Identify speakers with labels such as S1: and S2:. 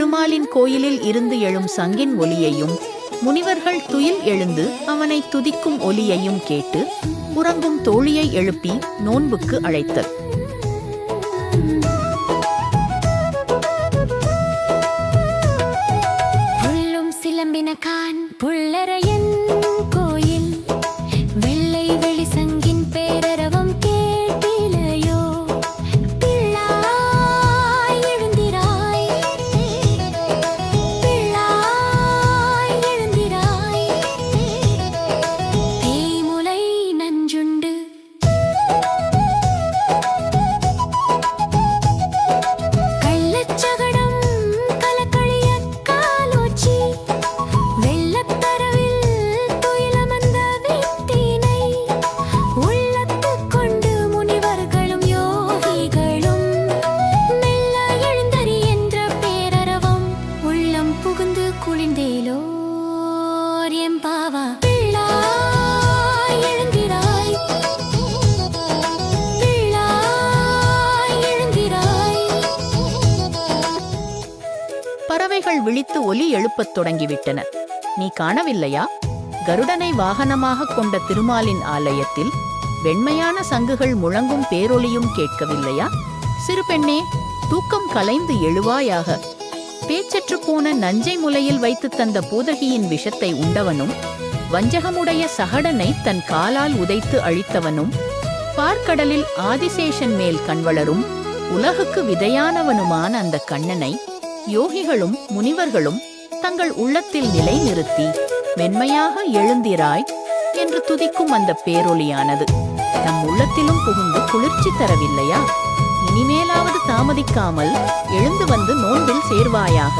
S1: திருமாலின் கோயிலில் இருந்து எழும் சங்கின் ஒலியையும் முனிவர்கள் துயில் எழுந்து அவனை துதிக்கும் ஒலியையும் கேட்டு உறங்கும் தோழியை எழுப்பி நோன்புக்கு அழைத்தல்.
S2: புள்ளும் சிலம்பின கான் புள்ளரையன் குளிர்ந்தேலோர் எம்பாவா
S1: பறவைகள் விழித்து ஒலி எழுப்பத் தொடங்கிவிட்டன. நீ காணவில்லையா? கருடனை வாகனமாக கொண்ட திருமாலின் ஆலயத்தில் வெண்மையான சங்குகள் முழங்கும் பேரொலியும் கேட்கவில்லையா? சிறு பெண்ணே தூக்கம் கலைந்து எழுவாயாக. பேச்சற்று போன நஞ்சை முலையில் வைத்து தந்த பூதகியின் விஷத்தை உண்டவனும் வஞ்சகமுடைய சகடனை தன் காலால் உதைத்து அழித்தவனும் பார்க்கடலில் ஆதிசேஷன் மேல் கண்வளரும் உலகுக்கு விதையானவனுமான அந்த கண்ணனை யோகிகளும் முனிவர்களும் தங்கள் உள்ளத்தில் நிலைநிறுத்தி மென்மையாக எழுந்திராய் என்று துதிக்கும் அந்த பேரொலியானது நம் உள்ளத்திலும் புகுந்து குளிர்ச்சி தரவில்லையா? இனிமேலாவது தாமதிக்காமல் எழுந்து வந்து நோன்பில் சேர்வாயாக.